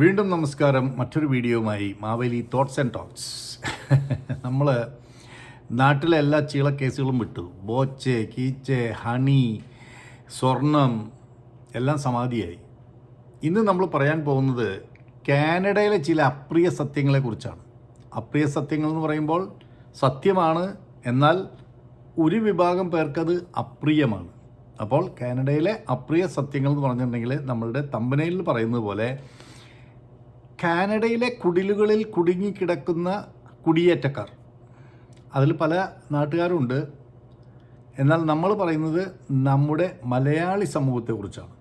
വീണ്ടും നമസ്കാരം. മറ്റൊരു വീഡിയോയുമായി മാവേലി തോട്ട്സ് ആൻഡ് ടോക്സ് നമ്മൾ നാട്ടിലെ എല്ലാ ചീള കേസുകളും വിട്ടു. ബോച്ചെ കീച്ചെ ഹണി സ്വർണം എല്ലാം സമാധിയായി. ഇന്ന് നമ്മൾ പറയാൻ പോകുന്നത് കാനഡയിലെ ചില അപ്രിയ സത്യങ്ങളെക്കുറിച്ചാണ് അപ്രിയ സത്യങ്ങൾ എന്ന് പറയുമ്പോൾ സത്യമാണ് എന്നാൽ ഒരു വിഭാഗം പേർക്കത് അപ്രിയമാണ്. അപ്പോൾ കാനഡയിലെ അപ്രിയ സത്യങ്ങൾ എന്ന് പറഞ്ഞിട്ടുണ്ടെങ്കിൽ നമ്മളുടെ തമ്പനയിൽ പറയുന്നത് പോലെ കാനഡയിലെ കുടിലുകളിൽ കുടുങ്ങിക്കിടക്കുന്ന കുടിയേറ്റക്കാർ. അതിൽ പല നാട്ടുകാരുണ്ട്. എന്നാൽ നമ്മൾ പറയുന്നത് നമ്മുടെ മലയാളി സമൂഹത്തെക്കുറിച്ചാണ്.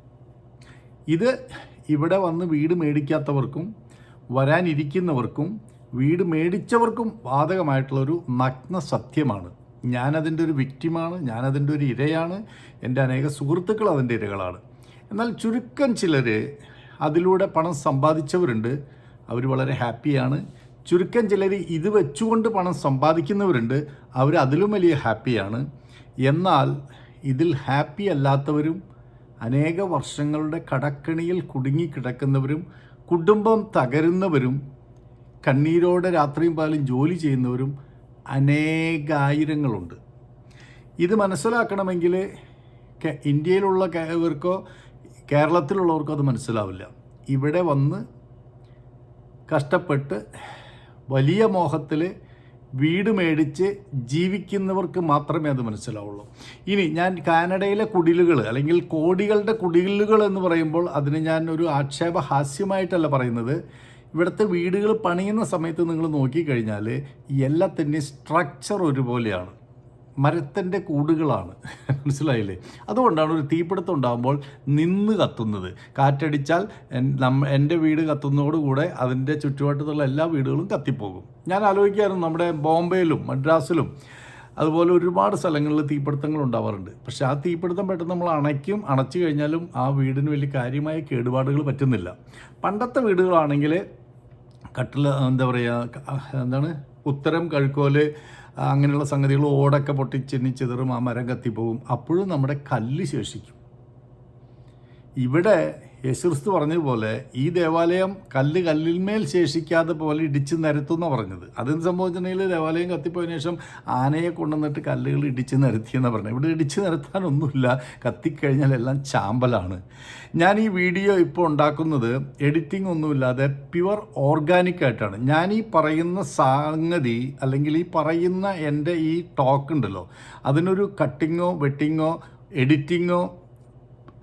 ഇത് ഇവിടെ വന്ന് വീട് മേടിക്കാത്തവർക്കും വരാനിരിക്കുന്നവർക്കും വീട് മേടിച്ചവർക്കും ബാധകമായിട്ടുള്ളൊരു നഗ്ന സത്യമാണ്. ഞാനതിന്റെ ഒരു വിക്റ്റിമാണ് ഞാനതിന്റെ ഒരു ഇരയാണ് എന്റെ അനേക സുഹൃത്തുക്കൾ അതിന്റെ ഇരകളാണ്. എന്നാൽ ചുരുക്കം ചിലർ അതിലൂടെ പണം സമ്പാദിച്ചവരുണ്ട്. അവർ വളരെ ഹാപ്പിയാണ്. ചുരുക്കം ചിലർ ഇത് വെച്ചുകൊണ്ട് പണം സമ്പാദിക്കുന്നവരുണ്ട്. അവർ അതിലും വലിയ ഹാപ്പിയാണ്. എന്നാൽ ഇതിൽ ഹാപ്പി അല്ലാത്തവരും അനേക വർഷങ്ങളുടെ കടക്കണിയിൽ കുടുങ്ങിക്കിടക്കുന്നവരും കുടുംബം തകരുന്നവരും കണ്ണീരോടെ രാത്രിയും പാലും ജോലി ചെയ്യുന്നവരും അനേകായിരങ്ങളുണ്ട്. ഇത് മനസ്സിലാക്കണമെങ്കിൽ ഇന്ത്യയിലുള്ള ഇവർക്കോ കേരളത്തിലുള്ളവർക്കോ അത് മനസ്സിലാവില്ല. ഇവിടെ വന്ന് കഷ്ടപ്പെട്ട് വലിയ മോഹത്തിൽ വീട് മേടിച്ച് ജീവിക്കുന്നവർക്ക് മാത്രമേ അത് മനസ്സിലാവുള്ളൂ. ഇനി ഞാൻ കാനഡയിലെ കുടിലുകൾ അല്ലെങ്കിൽ കോടികളുടെ കുടിലുകൾ എന്ന് പറയുമ്പോൾ അതിന് ഞാൻ ഒരു ആക്ഷേപ ഹാസ്യമായിട്ടല്ല പറയുന്നത്. ഇവിടുത്തെ വീടുകൾ പണിയുന്ന സമയത്ത് നിങ്ങൾ നോക്കിക്കഴിഞ്ഞാൽ എല്ലാത്തിന്റെയും സ്ട്രക്ചർ ഒരുപോലെയാണ്. മരത്തിന്റെ കൂടുകളാണ്. മനസ്സിലായില്ലേ? അതുകൊണ്ടാണ് ഒരു തീപിടുത്തം ഉണ്ടാകുമ്പോൾ നിന്ന് കത്തുന്നത്. കാറ്റടിച്ചാൽ നമ്മ എന്റെ വീട് കത്തുന്നതോടുകൂടെ അതിന്റെ ചുറ്റുവട്ടത്തുള്ള എല്ലാ വീടുകളും കത്തിപ്പോകും. ഞാൻ ആലോചിക്കായിരുന്നു നമ്മുടെ ബോംബെയിലും മദ്രാസിലും അതുപോലെ ഒരുപാട് സ്ഥലങ്ങളിൽ തീപിടുത്തങ്ങൾ ഉണ്ടാവാറുണ്ട്. പക്ഷേ ആ തീപിടുത്തം പെട്ടെന്ന് നമ്മൾ അണയ്ക്കും അണച്ചു കഴിഞ്ഞാലും ആ വീടിന് വലിയ കാര്യമായ കേടുപാടുകൾ പറ്റുന്നില്ല. പണ്ടത്തെ വീടുകളാണെങ്കിൽ കട്ടിൽ എന്താ പറയുക എന്താണ്? ഉത്തരം കഴുക്കോൽ അങ്ങനെയുള്ള സംഗതികൾ ഓടൊക്കെ പൊട്ടിച്ചെന്നി ചിതറും ആ മരം കത്തിപ്പോവും അപ്പോഴും നമ്മുടെ കല്ല് ശേഷിക്കും. ഇവിടെ യേശുക്രിസ്തു പറഞ്ഞതുപോലെ ഈ ദേവാലയം കല്ല് കല്ലിന്മേൽ ശേഷിക്കാതെ പോലെ ഇടിച്ച് നിരത്തുന്ന പറഞ്ഞത്. അതെന്ത് സംഭവിച്ചിട്ടുണ്ടെങ്കിൽ ദേവാലയം കത്തിപ്പോയതിനു ശേഷം ആനയെ കൊണ്ടുവന്നിട്ട് കല്ലുകൾ ഇടിച്ച് നിരത്തിയെന്നാണ് പറഞ്ഞത്. ഇവിടെ ഇടിച്ച് നിരത്താനൊന്നുമില്ല. കത്തിക്കഴിഞ്ഞാൽ എല്ലാം ചാമ്പലാണ്. ഞാൻ ഈ വീഡിയോ ഇപ്പോൾ ഉണ്ടാക്കുന്നത് എഡിറ്റിംഗ് ഒന്നുമില്ലാതെ പ്യുവർ ഓർഗാനിക് ആയിട്ടാണ്. ഞാൻ ഈ പറയുന്ന സംഗതി അല്ലെങ്കിൽ ഈ പറയുന്ന എന്റെ ഈ ടോക്ക് ഉണ്ടല്ലോ അതിനൊരു കട്ടിങ്ങോ വെട്ടിങ്ങോ എഡിറ്റിങ്ങോ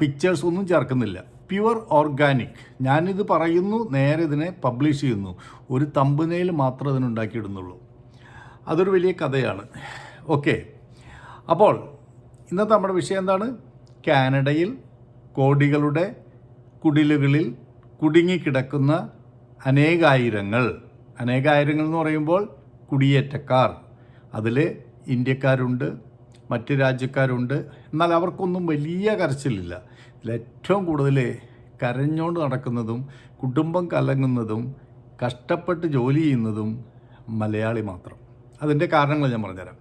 പിക്ചേഴ്സ് ഒന്നും ചേർക്കുന്നില്ല. Pure organic. ഞാനിത് പറയുന്നു നേരെ ഇതിനെ പബ്ലിഷ് ചെയ്യുന്നു. ഒരു തമ്പുനയിൽ മാത്രം അതിനുണ്ടാക്കിയിടുന്നുള്ളൂ അതൊരു വലിയ കഥയാണ്. ഓക്കെ. അപ്പോൾ ഇന്നത്തെ നമ്മുടെ വിഷയം എന്താണ്? കാനഡയിൽ കോടികളുടെ കുടിലുകളിൽ കുടുങ്ങിക്കിടക്കുന്ന അനേകായിരങ്ങൾ. അനേകായിരങ്ങൾ എന്ന് പറയുമ്പോൾ കുടിയേറ്റക്കാർ. അതിൽ ഇന്ത്യക്കാരുണ്ട് മറ്റ് രാജ്യക്കാരുണ്ട്. എന്നാൽ അവർക്കൊന്നും വലിയ കരച്ചിലില്ല. ഏറ്റവും കൂടുതൽ കരഞ്ഞുകൊണ്ട് നടക്കുന്നതും കുടുംബം കലങ്ങുന്നതും കഷ്ടപ്പെട്ട് ജോലി ചെയ്യുന്നതും മലയാളി മാത്രം. അതിന്റെ കാരണങ്ങൾ ഞാൻ പറഞ്ഞുതരാം.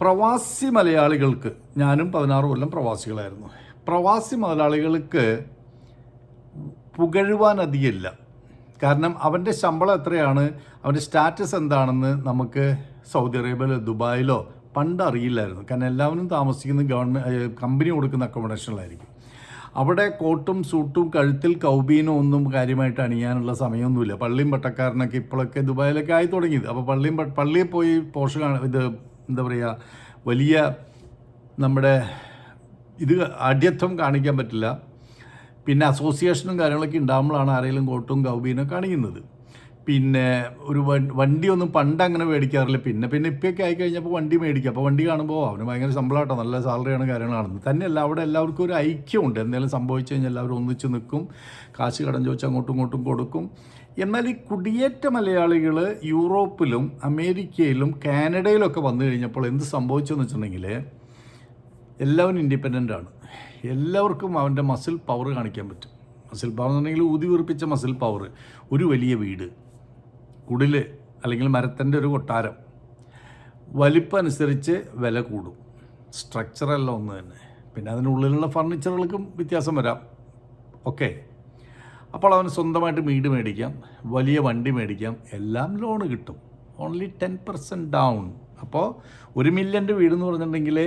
പ്രവാസി മലയാളികൾക്ക് ഞാനും പതിനാറ് കൊല്ലം പ്രവാസികളായിരുന്നു. പ്രവാസി മലയാളികൾക്ക് പുകഴുവാൻ അധികമില്ല. കാരണം അവന്റെ ശമ്പളം എത്രയാണ് അവന്റെ സ്റ്റാറ്റസ് എന്താണെന്ന് നമുക്ക് സൗദി അറേബ്യയിലോ ദുബായിലോ പണ്ട് അറിയില്ലായിരുന്നു. കാരണം എല്ലാവരും താമസിക്കുന്ന ഗവൺമെന്റ് കമ്പനി കൊടുക്കുന്ന അക്കോമഡേഷനിലായിരിക്കും അവിടെ കോട്ടും സൂട്ടും കഴുത്തിൽ കൗബീനും ഒന്നും കാര്യമായിട്ട് അണിയാനുള്ള സമയമൊന്നുമില്ല. പള്ളിയും പട്ടക്കാരനൊക്കെ ഇപ്പോഴൊക്കെ ദുബായിലൊക്കെ ആയി തുടങ്ങിയത്. അപ്പോൾ പള്ളിയും പള്ളിയിൽ പോയി പോഷ ഇത് എന്താ പറയുക വലിയ നമ്മുടെ ഇത് ആഢ്യത്വം കാണിക്കാൻ പറ്റില്ല. പിന്നെ അസോസിയേഷനും കാര്യങ്ങളൊക്കെ ഉണ്ടാകുമ്പോഴാണ് ആരെങ്കിലും കോട്ടും കൗബീനും കാണിക്കുന്നത് പിന്നെ ഒരു വണ്ടി ഒന്നും പണ്ട് അങ്ങനെ മേടിക്കാറില്ല. പിന്നെ പിന്നെ ഇപ്പൊക്കെ ആയി കഴിഞ്ഞപ്പോൾ വണ്ടി മേടിക്കുക അപ്പോൾ വണ്ടി കാണുമ്പോൾ അവന് ഭയങ്കര ശമ്പളമാട്ടോ നല്ല സാലറിയാണ് കാര്യങ്ങളാണ് തന്നെയല്ല അവിടെ എല്ലാവർക്കും ഒരു ഐക്യമുണ്ട്. എന്തെങ്കിലും സംഭവിച്ചു കഴിഞ്ഞാൽ എല്ലാവരും ഒന്നിച്ച് നിൽക്കും കാശ് കടം ചോദിച്ച് അങ്ങോട്ടും ഇങ്ങോട്ടും കൊടുക്കും. എന്നാൽ ഈ കുടിയേറ്റ മലയാളികൾ യൂറോപ്പിലും അമേരിക്കയിലും കാനഡയിലൊക്കെ വന്നു കഴിഞ്ഞപ്പോൾ എന്ത് സംഭവിച്ചെന്ന് വെച്ചിട്ടുണ്ടെങ്കിൽ എല്ലാവരും ഇൻഡിപെൻഡന്റ് ആണ്. എല്ലാവർക്കും അവന്റെ മസിൽ പവർ കാണിക്കാൻ പറ്റും. മസിൽ പവർ എന്നുണ്ടെങ്കിൽ ഊതി വീർപ്പിച്ച മസിൽ പവർ ഒരു വലിയ വീട്. കുടിൽ അല്ലെങ്കിൽ മരത്തിന്റെ ഒരു കൊട്ടാരം വലിപ്പം അനുസരിച്ച് വില കൂടും. സ്ട്രക്ചറല്ല ഒന്ന് തന്നെ. പിന്നെ അതിനുള്ളിലുള്ള ഫർണിച്ചറുകൾക്കും വ്യത്യാസം വരാം. ഓക്കെ അപ്പോൾ അവന് സ്വന്തമായിട്ട് വീട് മേടിക്കാം വലിയ വണ്ടി മേടിക്കാം എല്ലാം ലോൺ കിട്ടും. ഓൺലി ടെൻ പെർസെന്റ് ഡൗൺ അപ്പോൾ ഒരു മില്യന്റെ വീടെന്ന് പറഞ്ഞിട്ടുണ്ടെങ്കിൽ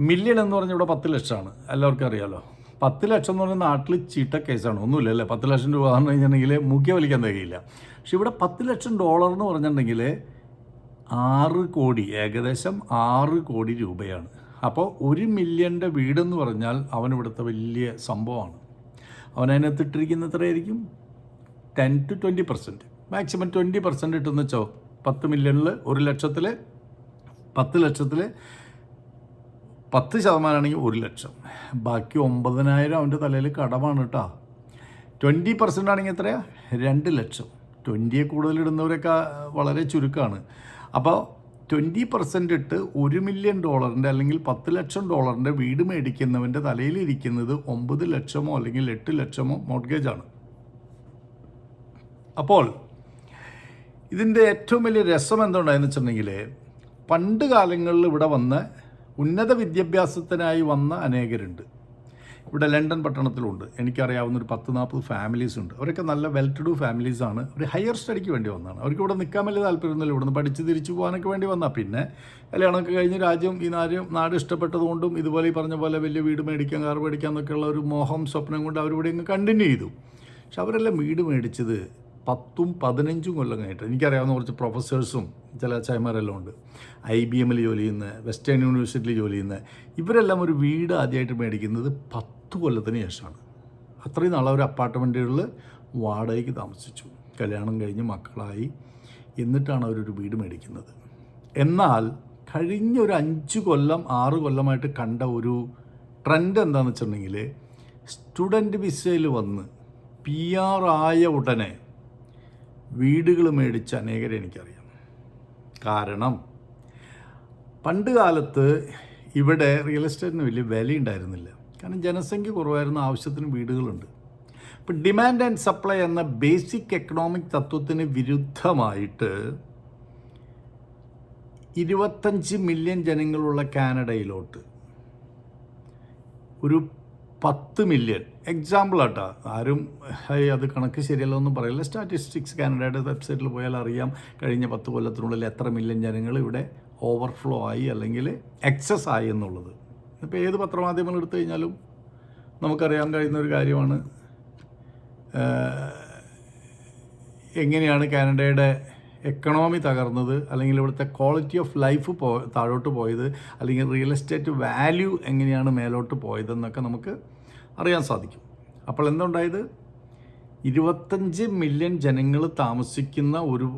മില്യൺ എന്ന് പറഞ്ഞാൽ ഇവിടെ പത്ത് ലക്ഷമാണ്. എല്ലാവർക്കും അറിയാമല്ലോ പത്ത് ലക്ഷം എന്ന് പറഞ്ഞാൽ നാട്ടിൽ ചീട്ട കേസാണ്. ഒന്നുമില്ല അല്ലേ പത്ത് ലക്ഷം രൂപ എന്ന് കഴിഞ്ഞിട്ടുണ്ടെങ്കിൽ മുഖ്യ വലിക്കാൻ തികയില്ല. പക്ഷെ ഇവിടെ പത്ത് ലക്ഷം ഡോളർ എന്ന് പറഞ്ഞിട്ടുണ്ടെങ്കിൽ ആറ് കോടി ഏകദേശം ആറ് കോടി രൂപയാണ്. അപ്പോൾ ഒരു മില്യന്റെ വീടെന്ന് പറഞ്ഞാൽ അവൻ ഇവിടുത്തെ വലിയ സംഭവമാണ്. അവൻ ഇട്ടിരിക്കുന്ന എത്രയായിരിക്കും? Ten to twenty percent maximum twenty percent ഇട്ടെന്ന് വെച്ചോ? പത്ത് മില്യണിൽ ഒരു ലക്ഷത്തിൽ പത്ത് ലക്ഷത്തിൽ പത്ത് ശതമാനമാണെങ്കിൽ ഒരു ലക്ഷം. ബാക്കി ഒമ്പതിനായിരം അവന്റെ തലയിൽ കടമാണ് കേട്ടോ ട്വന്റി പെർസെന്റ് ആണെങ്കിൽ എത്രയാ? രണ്ട് ലക്ഷം. ട്വന്റിയെ കൂടുതൽ ഇടുന്നവരൊക്കെ വളരെ ചുരുക്കമാണ് അപ്പോൾ ട്വന്റി പെർസെന്റ് ഇട്ട് ഒരു മില്യൺ ഡോളറിന്റെ അല്ലെങ്കിൽ പത്ത് ലക്ഷം ഡോളറിന്റെ വീട് മേടിക്കുന്നവന്റെ തലയിലിരിക്കുന്നത് ഒമ്പത് ലക്ഷമോ അല്ലെങ്കിൽ എട്ട് ലക്ഷമോ മോർഗേജാണ് അപ്പോൾ ഇതിന്റെ ഏറ്റവും വലിയ രസം എന്തുണ്ടായെന്ന് വെച്ചിട്ടുണ്ടെങ്കിൽ പണ്ട് കാലങ്ങളിൽ ഇവിടെ വന്ന് ഉന്നത വിദ്യാഭ്യാസത്തിനായി വന്ന അനേകരുണ്ട്. ഇവിടെ ലണ്ടൻ പട്ടണത്തിലുണ്ട്. എനിക്കറിയാവുന്ന ഒരു പത്ത് നാൽപ്പത് ഫാമിലീസ് ഉണ്ട്. അവരൊക്കെ നല്ല വെൽ ടു ഡു ഫാമിലീസാണ് ഒരു ഹയർ സ്റ്റഡിക്ക് വേണ്ടി വന്നതാണ്. അവർക്ക് ഇവിടെ നിൽക്കാൻ വലിയ താല്പര്യമൊന്നുമില്ല. ഇവിടുന്ന് പഠിച്ച് തിരിച്ചു പോകാനൊക്കെ വേണ്ടി വന്നാൽ പിന്നെ കല്യാണമൊക്കെ കഴിഞ്ഞ് രാജ്യം ഈ നാരും നാട് ഇഷ്ടപ്പെട്ടതുകൊണ്ടും ഇതുപോലെ ഈ പറഞ്ഞ പോലെ വലിയ വീട് മേടിക്കാൻ കാർ മേടിക്കാൻ എന്നൊക്കെയുള്ള ഒരു മോഹം സ്വപ്നം കൊണ്ട് അവരിവിടെ ഇങ്ങ് കണ്ടിന്യൂ ചെയ്തു. പക്ഷെ അവരെല്ലാം വീട് മേടിച്ചത് പത്തും പതിനഞ്ചും കൊല്ലം കഴിഞ്ഞിട്ട് എനിക്കറിയാവുന്ന കുറച്ച് പ്രൊഫസേഴ്സും ചില ചൈമാരെല്ലാം ഉണ്ട്. ഐ ബി എമ്മിൽ ജോലി ചെയ്യുന്ന വെസ്റ്റേൺ യൂണിവേഴ്സിറ്റിയിൽ ജോലി ചെയ്യുന്ന ഇവരെല്ലാം ഒരു വീട് ആദ്യമായിട്ട് മേടിക്കുന്നത് പത്ത് കൊല്ലത്തിന് ശേഷമാണ്. അത്രയും നാളെ ഒരു അപ്പാർട്ട്മെന്റുകളിൽ വാടകയ്ക്ക് താമസിച്ചു. കല്യാണം കഴിഞ്ഞ് മക്കളായി. എന്നിട്ടാണ് അവരൊരു വീട് മേടിക്കുന്നത്. എന്നാൽ കഴിഞ്ഞ ഒരു അഞ്ച് കൊല്ലം ആറ് കൊല്ലമായിട്ട് കണ്ട ഒരു ട്രെൻഡ് എന്താണെന്ന് വെച്ചിട്ടുണ്ടെങ്കിൽ സ്റ്റുഡന്റ് വിസയിൽ വന്ന് പി ആർ ആയ ഉടനെ വീടുകൾ മേടിച്ച അനേകരെ എനിക്കറിയാം. കാരണം പണ്ട് കാലത്ത് ഇവിടെ റിയൽ എസ്റ്റേറ്റിന് വലിയ വില ഉണ്ടായിരുന്നില്ല. കാരണം ജനസംഖ്യ കുറവായിരുന്ന ആവശ്യത്തിന് വീടുകളുണ്ട്. ഇപ്പം ഡിമാൻഡ് ആൻഡ് സപ്ലൈ എന്ന ബേസിക് എക്കണോമിക് തത്വത്തിന് വിരുദ്ധമായിട്ട് ഇരുപത്തഞ്ച് മില്യൺ ജനങ്ങളുള്ള കാനഡയിലോട്ട് ഒരു പത്ത് മില്യൺ എക്സാമ്പിൾ ആട്ടാ. ആരും അത് കണക്ക് ശരിയല്ല ഒന്നും പറയില്ല. സ്റ്റാറ്റിസ്റ്റിക്സ് കാനഡയുടെ വെബ്സൈറ്റിൽ പോയാൽ അറിയാം. കഴിഞ്ഞ പത്ത് കൊല്ലത്തിനുള്ളിൽ എത്ര മില്യൺ ജനങ്ങൾ ഇവിടെ ഓവർഫ്ലോ ആയി അല്ലെങ്കിൽ എക്സസ് ആയി എന്നുള്ളത്. ഇപ്പോൾ ഏത് പത്രമാധ്യമങ്ങൾ എടുത്തു കഴിഞ്ഞാലും നമുക്കറിയാൻ കഴിയുന്ന ഒരു കാര്യമാണ് എങ്ങനെയാണ് കാനഡയുടെ എക്കണോമി തകർന്നത് അല്ലെങ്കിൽ ഇവിടുത്തെ ക്വാളിറ്റി ഓഫ് ലൈഫ് പോ താഴോട്ട് പോയത് അല്ലെങ്കിൽ റിയൽ എസ്റ്റേറ്റ് വാല്യൂ എങ്ങനെയാണ് മേലോട്ട് പോയതെന്നൊക്കെ നമുക്ക് അറിയാൻ സാധിക്കും. അപ്പോൾ എന്തുണ്ടായത്? ഇരുപത്തഞ്ച് മില്യൺ ജനങ്ങൾ താമസിക്കുന്ന ഒരു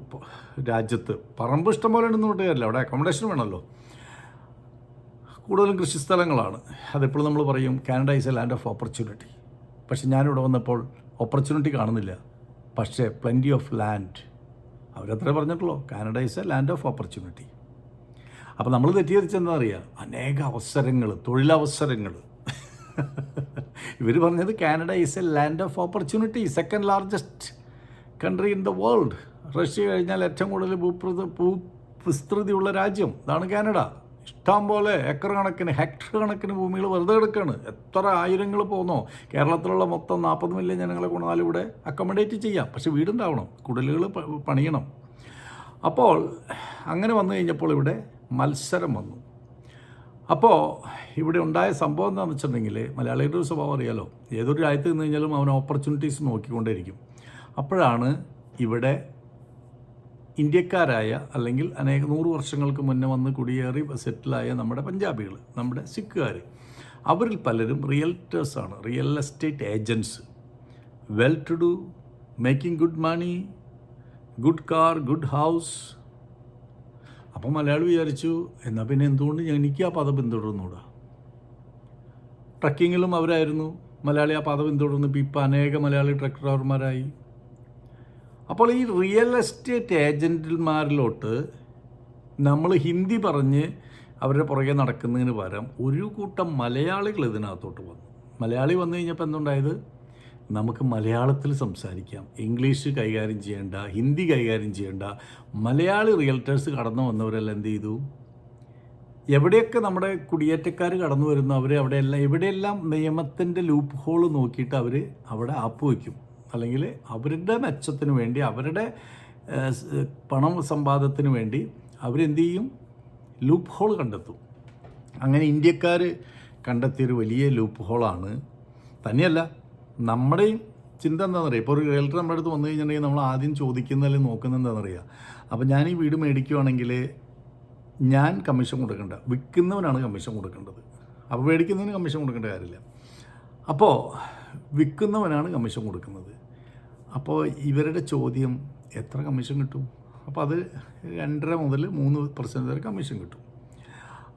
രാജ്യത്ത് പറമ്പ് ഇഷ്ടം പോലെ ഉണ്ടെന്ന് പറഞ്ഞില്ല അവിടെ അക്കോമഡേഷൻ വേണമല്ലോ. കൂടുതലും കൃഷിസ്ഥലങ്ങളാണ് അതെപ്പോഴും നമ്മൾ പറയും Canada is a land of opportunity പക്ഷെ ഞാനിവിടെ വന്നപ്പോൾ ഓപ്പർച്യൂണിറ്റി കാണുന്നില്ല. പക്ഷേ പ്ലെന്റി ഓഫ് ലാൻഡ് അവരത്രേ പറഞ്ഞിട്ടുള്ളൂ. Canada is a land of opportunity അപ്പോൾ നമ്മൾ തെറ്റിദ്ധരിച്ചെന്താ അറിയുക അനേക അവസരങ്ങൾ തൊഴിലവസരങ്ങൾ ഇവർ പറഞ്ഞത് Canada is a land of opportunity second largest country in the world Russia കഴിഞ്ഞാൽ ഏറ്റവും കൂടുതൽ ഭൂപ്രത ഭൂ വിസ്തൃതിയുള്ള രാജ്യം. ഇതാണ് കാനഡ. ഇഷ്ടം പോലെ ഏക്കർ കണക്കിന് ഹെക്ടർ കണക്കിന് ഭൂമികൾ വെറുതെ എടുക്കുകയാണ് എത്ര ആയിരങ്ങൾ പോകുന്നോ? കേരളത്തിലുള്ള മൊത്തം നാൽപ്പത് മില്യൺ ജനങ്ങളെ കൊണ്ടാൽ ഇവിടെ അക്കോമഡേറ്റ് ചെയ്യാം. പക്ഷെ വീടുണ്ടാവണം. കുടലുകൾ പണിയണം. അപ്പോൾ അങ്ങനെ വന്നു കഴിഞ്ഞപ്പോൾ ഇവിടെ മത്സരം വന്നു. അപ്പോൾ ഇവിടെ ഉണ്ടായ സംഭവം എന്താണെന്ന് വെച്ചിട്ടുണ്ടെങ്കിൽ മലയാളികളുടെ ഒരു സ്വഭാവം അറിയാലോ. ഏതൊരു രാജ്യത്ത് നിന്ന് കഴിഞ്ഞാലും അവൻ ഓപ്പർച്യൂണിറ്റീസ് നോക്കിക്കൊണ്ടേയിരിക്കും. അപ്പോഴാണ് ഇവിടെ ഇന്ത്യക്കാരായ അല്ലെങ്കിൽ അനേക നൂറ് വർഷങ്ങൾക്ക് മുന്നേ വന്ന് കുടിയേറി സെറ്റിലായ നമ്മുടെ പഞ്ചാബികൾ നമ്മുടെ സിഖുകാർ അവരിൽ പലരും റിയൽറ്റേഴ്സാണ് real estate agents. Well to do making good money good car good house. അപ്പം മലയാളി വിചാരിച്ചു എന്നാൽ പിന്നെ എന്തുകൊണ്ട് എനിക്ക് ആ പദം പിന്തുടർന്നുകൂടാ ട്രക്കിങ്ങിലും അവരായിരുന്നു മലയാളി ആ പദം പിന്തുടർന്നു ഇപ്പം അനേക മലയാളി ട്രക്ക് ഡ്രൈവർമാരായി. അപ്പോൾ ഈ റിയൽ എസ്റ്റേറ്റ് ഏജന്റുമാരിലോട്ട് നമ്മൾ ഹിന്ദി പറഞ്ഞ് അവരുടെ പുറകെ നടക്കുന്നതിന് പകരം ഒരു കൂട്ടം മലയാളികൾ ഇതിനകത്തോട്ട് വന്നു. മലയാളി വന്നു കഴിഞ്ഞപ്പോൾ എന്തുണ്ടായത്? നമുക്ക് മലയാളത്തിൽ സംസാരിക്കാം. ഇംഗ്ലീഷ് കൈകാര്യം ചെയ്യേണ്ട ഹിന്ദി കൈകാര്യം ചെയ്യേണ്ട മലയാളി റിയൽറ്റേഴ്സ് കടന്നു വന്നവരെല്ലാം എന്ത് ചെയ്തു? എവിടെയൊക്കെ നമ്മുടെ കുടിയേറ്റക്കാർ കടന്നു വരുന്നു അവർ അവിടെയെല്ലാം എവിടെയെല്ലാം നിയമത്തിന്റെ ലൂപ്പ് ഹോൾ നോക്കിയിട്ട് അവർ അവിടെ ആപ്പ് വയ്ക്കും. അല്ലെങ്കിൽ അവരുടെ മെച്ചത്തിന് വേണ്ടി അവരുടെ പണം സമ്പാദത്തിന് വേണ്ടി അവരെന്ത് ചെയ്യും? ലൂപ്പ് ഹോൾ കണ്ടെത്തും. അങ്ങനെ ഇന്ത്യക്കാർ കണ്ടെത്തിയൊരു വലിയ ലൂപ്പ് ഹോളാണ് തന്നെയല്ല നമ്മുടെയും ചിന്ത എന്താണെന്ന് അറിയാം ഇപ്പോൾ ഒരു റിയൽറ്റർ നമ്മുടെ അടുത്ത് വന്നു കഴിഞ്ഞിട്ടുണ്ടെങ്കിൽ നമ്മൾ ആദ്യം ചോദിക്കുന്ന അല്ലെങ്കിൽ നോക്കുന്നത് എന്താണെന്ന് അപ്പോൾ ഞാൻ ഈ വീട് മേടിക്കുവാണെങ്കിൽ ഞാൻ കമ്മീഷൻ കൊടുക്കേണ്ട. വിൽക്കുന്നവനാണ് കമ്മീഷൻ കൊടുക്കേണ്ടത്. അപ്പോൾ മേടിക്കുന്നതിന് കമ്മീഷൻ കൊടുക്കേണ്ട കാര്യമില്ല. അപ്പോൾ വിൽക്കുന്നവനാണ് കമ്മീഷൻ കൊടുക്കുന്നത്. അപ്പോൾ ഇവരുടെ ചോദ്യം എത്ര കമ്മീഷൻ കിട്ടും? അപ്പോൾ അത് രണ്ടര മുതൽ മൂന്ന് പെർസെന്റ് വരെ കമ്മീഷൻ കിട്ടും.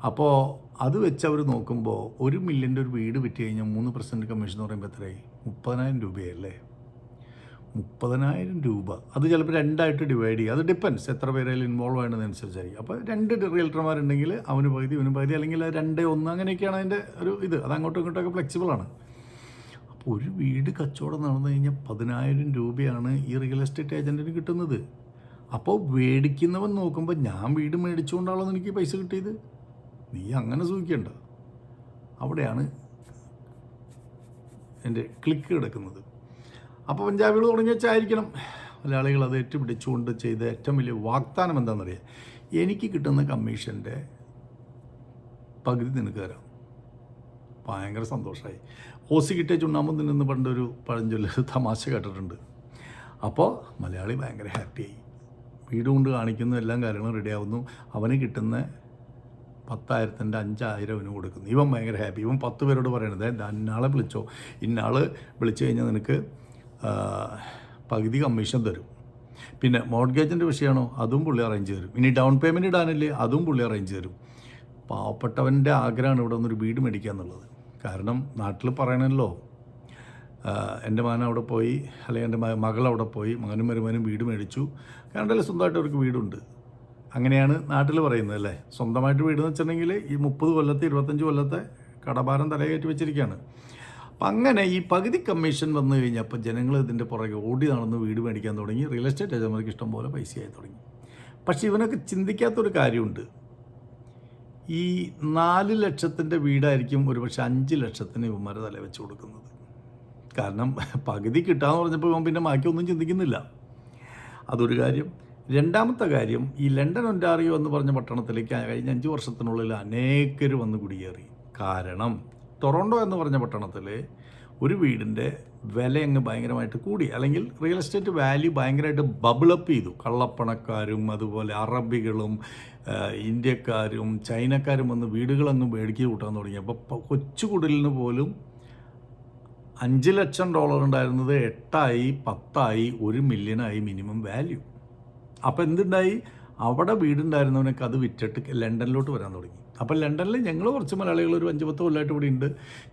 അപ്പോൾ അത് വെച്ച് അവർ നോക്കുമ്പോൾ ഒരു മില്യന്റെ ഒരു വീട് വിറ്റ് കഴിഞ്ഞാൽ മൂന്ന് പെർസെന്റ് കമ്മീഷൻ എന്ന് പറയുമ്പോൾ എത്രയായി? മുപ്പതിനായിരം രൂപയല്ലേ? മുപ്പതിനായിരം രൂപ. അത് ചിലപ്പോൾ രണ്ടായിട്ട് ഡിവൈഡ് ചെയ്യുക. അത് ഡിപ്പെൻസ് എത്ര പേരതിൽ ഇൻവോൾവ് ആയതിനനുസരിച്ചായിരിക്കും അപ്പോൾ രണ്ട് റിയൽറ്റർമാരുണ്ടെങ്കിൽ അവന് പകുതി ഇവന് പകുതി അല്ലെങ്കിൽ രണ്ടേ ഒന്ന് അങ്ങനെയൊക്കെയാണ് അതിന്റെ ഒരു ഇത്. അത് അങ്ങോട്ടും ഇങ്ങോട്ടൊക്കെ ഫ്ലെക്സിബിളാണ് ഒരു വീട് കച്ചവടം നടന്നു കഴിഞ്ഞാൽ പതിനായിരം രൂപയാണ് ഈ റിയൽ എസ്റ്റേറ്റ് ഏജന്റിന് കിട്ടുന്നത്. അപ്പോൾ മേടിക്കുന്നവൻ നോക്കുമ്പോൾ ഞാൻ വീട് മേടിച്ചുകൊണ്ടാണല്ലോ എനിക്ക് പൈസ കിട്ടിയത്. നീ അങ്ങനെ സൂചിക്കണ്ട അവിടെയാണ് എന്റെ ക്ലിക്ക് കിടക്കുന്നത്. അപ്പോൾ പഞ്ചാബികൾ തുടങ്ങി വെച്ചായിരിക്കണം. മലയാളികൾ അത് ഏറ്റുപിടിച്ചുകൊണ്ട് ചെയ്ത ഏറ്റവും വലിയ വാഗ്ദാനം എന്താണെന്നറിയാം? എനിക്ക് കിട്ടുന്ന കമ്മീഷന്റെ പകുതി നിനക്ക് തരാം. ഭയങ്കര സന്തോഷമായി ഓസി കിട്ടിയ ചുണ്ണാമ്പ് നിന്ന് പണ്ടൊരു പഴഞ്ചൊല്ല തമാശ കേട്ടിട്ടുണ്ട്. അപ്പോൾ മലയാളി ഭയങ്കര ഹാപ്പിയായി. വീട് കൊണ്ട് കാണിക്കുന്ന എല്ലാം കാര്യങ്ങളും റെഡിയാവുന്നു അവന് കിട്ടുന്ന പത്തായിരത്തിന്റെ അഞ്ചായിരം അവന് കൊടുക്കുന്നു. ഇവൻ ഭയങ്കര ഹാപ്പി. ഇവൻ പത്ത് പേരോട് പറയണത് "ദാ ഇന്നാളെ വിളിച്ചോ. ഇന്നാൾ വിളിച്ചു കഴിഞ്ഞാൽ നിനക്ക് പകുതി കമ്മീഷൻ തരും. പിന്നെ മോഡ്ഗേജിന്റെ വിഷയമാണോ അതും പുള്ളി അറേഞ്ച് തരും. ഇനി ഡൗൺ പേയ്മെന്റ് ഇടാനില്ലേ? അതും പുള്ളി അറേഞ്ച് തരും. പാവപ്പെട്ടവന്റെ ആഗ്രഹമാണ് ഇവിടെ ഒന്നൊരു വീട് മേടിക്കുക എന്നുള്ളത് കാരണം നാട്ടിൽ പറയണല്ലോ. എന്റെ മകൻ അവിടെ പോയി അല്ലെങ്കിൽ എന്റെ മകൾ അവിടെ പോയി മകനും മരുമനും വീട് മേടിച്ചു. കാനഡയിൽ സ്വന്തമായിട്ട് അവർക്ക് വീടുണ്ട്. അങ്ങനെയാണ് നാട്ടിൽ പറയുന്നത് അല്ലേ? സ്വന്തമായിട്ട് വീട് എന്ന് വെച്ചിട്ടുണ്ടെങ്കിൽ ഈ മുപ്പത് കൊല്ലത്തെ ഇരുപത്തഞ്ച് കൊല്ലത്തെ കടഭാരം തലകയറ്റി വെച്ചിരിക്കുകയാണ് അപ്പം അങ്ങനെ ഈ പകുതി കമ്മീഷൻ വന്നു കഴിഞ്ഞപ്പോൾ ജനങ്ങൾ ഇതിന്റെ പുറകെ ഓടി നടന്ന് വീട് മേടിക്കാൻ തുടങ്ങി. റിയൽ എസ്റ്റേറ്റ് ഏജന്മാർക്ക് ഇഷ്ടം പോലെ പൈസയായി തുടങ്ങി. പക്ഷേ ഇവനൊക്കെ ചിന്തിക്കാത്തൊരു കാര്യമുണ്ട്. ഈ നാല് ലക്ഷത്തിന്റെ വീടായിരിക്കും ഒരുപക്ഷെ അഞ്ച് ലക്ഷത്തിന് ഇവന്മാരെ തല വെച്ച് കൊടുക്കുന്നത്. കാരണം പകുതി കിട്ടാന്ന് പറഞ്ഞപ്പോൾ ഇവൻ പിന്നെ ബാക്കിയൊന്നും ചിന്തിക്കുന്നില്ല. അതൊരു കാര്യം. രണ്ടാമത്തെ കാര്യം ഈ ലണ്ടൻ ഒന്റാറിയോ എന്ന് പറഞ്ഞ പട്ടണത്തിലേക്ക് കഴിഞ്ഞ അഞ്ച് വർഷത്തിനുള്ളിൽ അനേകർ വന്ന് കുടിയേറി. കാരണം ടൊറോണ്ടോ എന്ന് പറഞ്ഞ പട്ടണത്തിൽ ഒരു വീടിന്റെ വില അങ്ങ് ഭയങ്കരമായിട്ട് കൂടി. അല്ലെങ്കിൽ റിയൽ എസ്റ്റേറ്റ് വാല്യൂ ഭയങ്കരമായിട്ട് ബബിളപ്പ് ചെയ്തു. കള്ളപ്പണക്കാരും അതുപോലെ അറബികളും ഇന്ത്യക്കാരും ചൈനക്കാരും വന്ന് വീടുകളങ്ങ് മേടിക്കുക കൂട്ടാൻ തുടങ്ങി. അപ്പോൾ കൊച്ചുകുടലിന് പോലും അഞ്ച് ലക്ഷം ഡോളർ ഉണ്ടായിരുന്നത് എട്ടായി പത്തായി ഒരു മില്യണായി മിനിമം വാല്യൂ അപ്പോൾ എന്തുണ്ടായി? അവിടെ വീടുണ്ടായിരുന്നവനൊക്കെ അത് വിറ്റിട്ട് ലണ്ടനിലോട്ട് വരാൻ തുടങ്ങി. അപ്പോൾ ലണ്ടനിൽ ഞങ്ങൾ കുറച്ച് മലയാളികൾ ഒരു അഞ്ച് പത്ത് കൊല്ലമായിട്ട് ഇവിടെ ഉണ്ട്.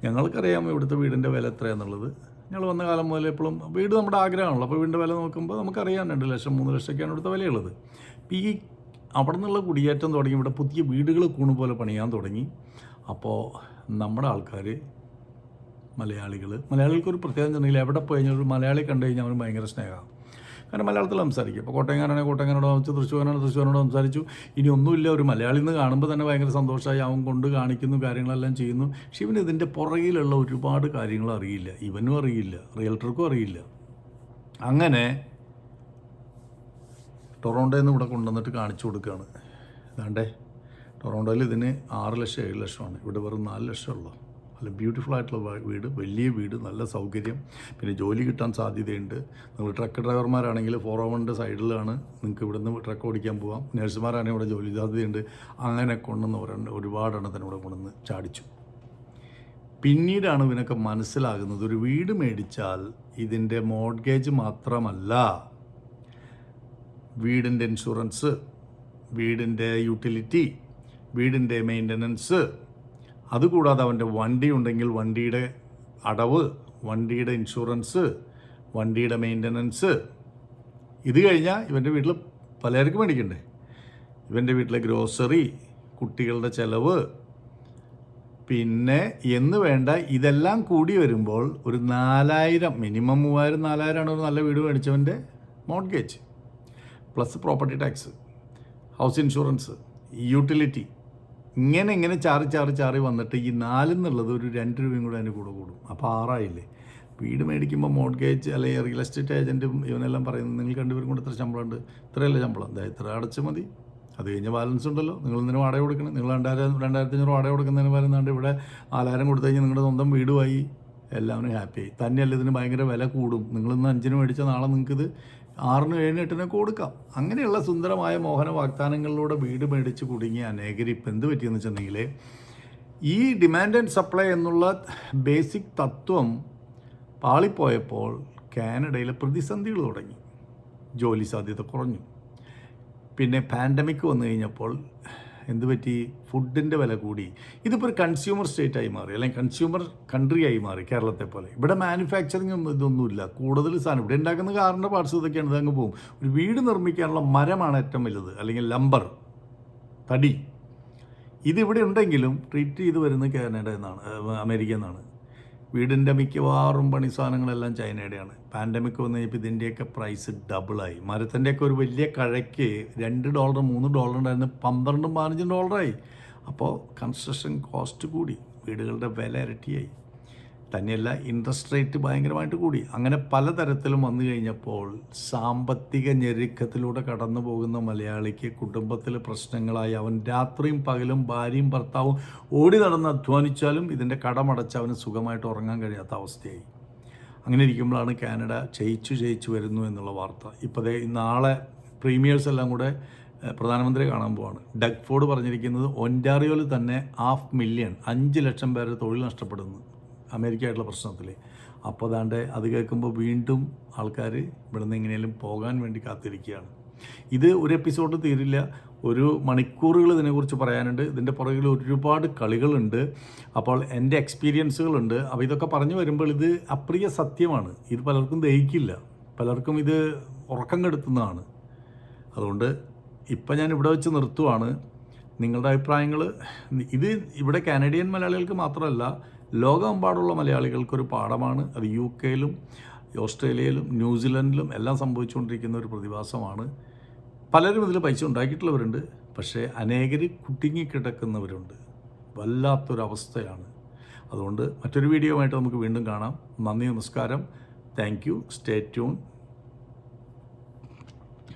ഞങ്ങൾക്കറിയാം ഇവിടുത്തെ വീടിന്റെ വില എത്രയാണെന്നുള്ളത് ഞങ്ങൾ വന്ന കാലം മുതൽ എപ്പോഴും വീട് നമ്മുടെ ആഗ്രഹമാണല്ലോ. അപ്പോൾ വീടിന്റെ വില നോക്കുമ്പോൾ നമുക്കറിയാം രണ്ട് ലക്ഷം മൂന്ന് ലക്ഷമൊക്കെയാണ് ഇവിടുത്തെ വിലയുള്ളത്. ഈ അവിടെ നിന്നുള്ള കുടിയേറ്റം തുടങ്ങി ഇവിടെ പുതിയ വീടുകൾ കൂണ് പോലെ പണിയാൻ തുടങ്ങി. അപ്പോൾ നമ്മുടെ ആൾക്കാർ മലയാളികൾ മലയാളികൾക്ക് ഒരു പ്രത്യേകം ചെന്നെങ്കിൽ എവിടെ പോയി കഴിഞ്ഞാൽ ഒരു മലയാളി കണ്ടു കഴിഞ്ഞാൽ അവർ ഭയങ്കര സ്നേഹമാണ്. കാരണം മലയാളത്തിൽ സംസാരിക്കും. ഇപ്പോൾ കോട്ടയംകാരാണെങ്കിൽ കോട്ടയംകാരോട് സംസാരിച്ചു തൃശ്ശൂരാണെങ്കിൽ തൃശ്ശൂരിനോട് സംസാരിച്ചു. ഇനി ഒന്നുമില്ല ഒരു മലയാളി എന്ന് കാണുമ്പോൾ തന്നെ ഭയങ്കര സന്തോഷമായി അവൻ കൊണ്ട് കാണിക്കുന്നു കാര്യങ്ങളെല്ലാം ചെയ്യുന്നു. പക്ഷെ ഇവന് ഇതിന്റെ പുറകിലുള്ള ഒരുപാട് കാര്യങ്ങൾ അറിയില്ല. ഇവനും അറിയില്ല റിയൽറ്റർക്കും അറിയില്ല. അങ്ങനെ ടൊറോണ്ടോയിൽ നിന്ന് ഇവിടെ കൊണ്ടുവന്നിട്ട് കാണിച്ചു കൊടുക്കുകയാണ്. ഇതാണ്ടേ ടൊറോണ്ടോയിൽ ഇതിന് ആറ് ലക്ഷം ഏഴ് ലക്ഷമാണ്. ഇവിടെ വെറും നാല് ലക്ഷമുള്ളൂ നല്ല ബ്യൂട്ടിഫുൾ ആയിട്ടുള്ള വീട് വലിയ വീട് നല്ല സൗകര്യം. പിന്നെ ജോലി കിട്ടാൻ സാധ്യതയുണ്ട്. നിങ്ങൾ ട്രക്ക് ഡ്രൈവർമാരാണെങ്കിൽ ഫോർ ഓവറിന്റെ സൈഡിലാണ് നിങ്ങൾക്ക് ഇവിടെ നിന്ന് ട്രക്ക് ഓടിക്കാൻ പോകാം നഴ്സുമാരാണെങ്കിൽ ഇവിടെ ജോലി സാധ്യതയുണ്ട്. അങ്ങനെ കൊണ്ടുവന്ന് ഒരെണ്ണം ഒരുപാടെണ്ണത്തിന് ഇവിടെ കൊണ്ടുവന്ന് ചാടിച്ചു. പിന്നീടാണ് ഇവനൊക്കെ മനസ്സിലാകുന്നത് ഒരു വീട് മേടിച്ചാൽ ഇതിന്റെ മോഡ്ഗേജ് മാത്രമല്ല വീടിന്റെ ഇൻഷുറൻസ് വീടിന്റെ യൂട്ടിലിറ്റി വീടിന്റെ മെയിന്റനൻസ് അതുകൂടാതെ അവന്റെ വണ്ടി ഉണ്ടെങ്കിൽ വണ്ടിയുടെ അടവ് വണ്ടിയുടെ ഇൻഷുറൻസ് വണ്ടിയുടെ മെയിന്റനൻസ്. ഇത് കഴിഞ്ഞാൽ ഇവന്റെ വീട്ടിൽ പലർക്കും മേടിക്കണ്ടേ? ഇവന്റെ വീട്ടിലെ ഗ്രോസറി കുട്ടികളുടെ ചിലവ്. പിന്നെ എന്ന് വേണ്ട ഇതെല്ലാം കൂടി വരുമ്പോൾ ഒരു നാലായിരം മിനിമം മൂവായിരം നാലായിരമാണ് ഒരു നല്ല വീട് മേടിച്ചവന്റെ mortgage. Plus property tax house insurance utility. ഇങ്ങനെ ഇങ്ങനെ ചാറി ചാറി ചാറി വന്നിട്ട് ഈ നാലെന്നുള്ളത് ഒരു രണ്ട് രൂപയും കൂടെ അതിന് കൂടെ കൂടും. അപ്പോൾ ആറായില്ലേ? വീട് മേടിക്കുമ്പോൾ മോഡ്ഗേജ് അല്ലെങ്കിൽ റിയൽ എസ്റ്റേറ്റ് ഏജന്റും ഇവനെല്ലാം പറയുന്നത് നിങ്ങൾ രണ്ടുപേരും കൂടെ ഇത്ര ശമ്പളം ഉണ്ട് ഇത്രയല്ല ശമ്പളം? എന്താ ഇത്ര അടച്ച് മതി. അത് കഴിഞ്ഞ് ബാലൻസ് ഉണ്ടല്ലോ. നിങ്ങൾ എന്തിനു വാടക കൊടുക്കണം? നിങ്ങൾ രണ്ടായിരം രണ്ടായിരത്തി അഞ്ഞൂറ് വാടക കൊടുക്കുന്നതിന് പറയുന്നുണ്ട് ഇവിടെ നാലായിരം കൊടുത്തു കഴിഞ്ഞാൽ നിങ്ങളുടെ സ്വന്തം വീടുമായി എല്ലാവരും ഹാപ്പിയായി തന്നെയല്ല ഇതിന് ഭയങ്കര വില കൂടും. നിങ്ങളിന്ന് അഞ്ചിന് മേടിച്ച നാളെ നിങ്ങൾക്കിത് ആറിനും ഏഴിനും എട്ടിനൊക്കെ കൊടുക്കാം. അങ്ങനെയുള്ള സുന്ദരമായ മോഹന വാഗ്ദാനങ്ങളിലൂടെ വീട് മേടിച്ച് കുടുങ്ങിയ അനേകർ ഇപ്പം എന്ത് പറ്റിയെന്ന് വെച്ചിട്ടുണ്ടെങ്കിൽ ഈ ഡിമാൻഡ് ആൻഡ് സപ്ലൈ എന്നുള്ള ബേസിക് തത്വം പാളിപ്പോയപ്പോൾ കാനഡയിലെ പ്രതിസന്ധികൾ തുടങ്ങി. ജോലി സാധ്യത കുറഞ്ഞു. പിന്നെ പാൻഡമിക് വന്നു കഴിഞ്ഞപ്പോൾ എന്ത് പറ്റി? ഫുഡിന്റെ വില കൂടി. ഇതിപ്പോൾ ഒരു കൺസ്യൂമർ സ്റ്റേറ്റ് ആയി മാറി അല്ലെങ്കിൽ കൺസ്യൂമർ കൺട്രി ആയി മാറി കേരളത്തെ പോലെ. ഇവിടെ മാനുഫാക്ചറിങ് ഒന്നും ഇതൊന്നുമില്ല. കൂടുതൽ സാധനം ഇവിടെ ഉണ്ടാക്കുന്ന കാറിന്റെ പാർട്സ് ഇതൊക്കെയാണ്. ഇത് അങ്ങ് പോകും. ഒരു വീട് നിർമ്മിക്കാനുള്ള മരമാണ് ഏറ്റവും വലുത് അല്ലെങ്കിൽ ലംബർ തടി. ഇതിവിടെ ഉണ്ടെങ്കിലും ട്രീറ്റ് ചെയ്ത് വരുന്നത് കാനഡ എന്നാണ് അമേരിക്ക എന്നാണ്. വീടിന്റെ മിക്കവാറും പണി സാധനങ്ങളെല്ലാം ചൈനയുടെയാണ്. പാൻഡമിക് വന്നു കഴിഞ്ഞപ്പോൾ ഇതിന്റെയൊക്കെ പ്രൈസ് ഡബിളായി മരത്തിന്റെയൊക്കെ ഒരു വലിയ കഴയ്ക്ക് രണ്ട് ഡോളർ മൂന്ന് ഡോളർ ഉണ്ടായിരുന്നു. പന്ത്രണ്ടും പതിനഞ്ചും ഡോളറായി അപ്പോൾ കൺസ്ട്രക്ഷൻ കോസ്റ്റ് കൂടി. വീടുകളുടെ വില ഇരട്ടിയായി. തന്നെയല്ല ഇൻട്രസ്റ്റ് റേറ്റ് ഭയങ്കരമായിട്ട് കൂടി. അങ്ങനെ പലതരത്തിലും വന്നു കഴിഞ്ഞപ്പോൾ സാമ്പത്തിക ഞെരുക്കത്തിലൂടെ കടന്നു പോകുന്ന മലയാളിക്ക് കുടുംബത്തിൽ പ്രശ്നങ്ങളായി അവൻ രാത്രിയും പകലും ഭാര്യയും ഭർത്താവും ഓടി നടന്ന് അധ്വാനിച്ചാലും ഇതിന്റെ കടമടച്ച് അവന് സുഖമായിട്ട് ഉറങ്ങാൻ കഴിയാത്ത അവസ്ഥയായി. അങ്ങനെ ഇരിക്കുമ്പോഴാണ് കാനഡ ജയിച്ചു ജയിച്ചു വരുന്നു എന്നുള്ള വാർത്ത. ഇപ്പോൾ നാളെ പ്രീമിയേഴ്സ് എല്ലാം കൂടെ പ്രധാനമന്ത്രി പ്രധാനമന്ത്രിയെ കാണാൻ പോവാണ്. ഡഗ്ഫോർഡ് പറഞ്ഞിരിക്കുന്നത് ഒന്റാറിയോയിൽ തന്നെ ഹാഫ് മില്യൺ അഞ്ച് ലക്ഷം പേരെ തൊഴിൽ നഷ്ടപ്പെടുന്നു. അമേരിക്കയായിട്ടുള്ള പ്രശ്നത്തിൽ അപ്പോൾ അതാണ്ട് അത് കേൾക്കുമ്പോൾ വീണ്ടും ആൾക്കാർ ഇവിടെ നിന്ന് എങ്ങനെയും പോകാൻ വേണ്ടി കാത്തിരിക്കുകയാണ് ഇത് ഒരു എപ്പിസോഡ് തീരില്ല. ഒരു മണിക്കൂറുകൾ ഇതിനെക്കുറിച്ച് പറയാനുണ്ട്. ഇതിന്റെ പുറകിൽ ഒരുപാട് കളികളുണ്ട്. അപ്പോൾ എന്റെ എക്സ്പീരിയൻസുകളുണ്ട്. അപ്പോൾ ഇതൊക്കെ പറഞ്ഞു വരുമ്പോൾ ഇത് അപ്രിയ സത്യമാണ്. ഇത് പലർക്കും ദഹിക്കില്ല. പലർക്കും ഇത് ഉറക്കം കെടുത്തുന്നതാണ്. അതുകൊണ്ട് ഇപ്പം ഞാൻ ഇവിടെ വെച്ച് നിർത്തുവാണ്. നിങ്ങളുടെ അഭിപ്രായങ്ങൾ ഇത് ഇവിടെ കാനഡിയൻ മലയാളികൾക്ക് മാത്രമല്ല ലോകമെമ്പാടുള്ള മലയാളികൾക്കൊരു പാഠമാണ്. അത് യു കെയിലും ഓസ്ട്രേലിയയിലും ന്യൂസിലൻഡിലും എല്ലാം സംഭവിച്ചുകൊണ്ടിരിക്കുന്ന ഒരു പ്രതിഭാസമാണ്. പലരും ഇതിൽ പൈസ ഉണ്ടാക്കിയിട്ടുള്ളവരുണ്ട്. പക്ഷേ അനേകർ കുടുങ്ങിക്കിടക്കുന്നവരുണ്ട്. വല്ലാത്തൊരവസ്ഥയാണ്. അതുകൊണ്ട് മറ്റൊരു വീഡിയോ ആയിട്ട് നമുക്ക് വീണ്ടും കാണാം. നന്ദി നമസ്കാരം. Thank you. Stay tune.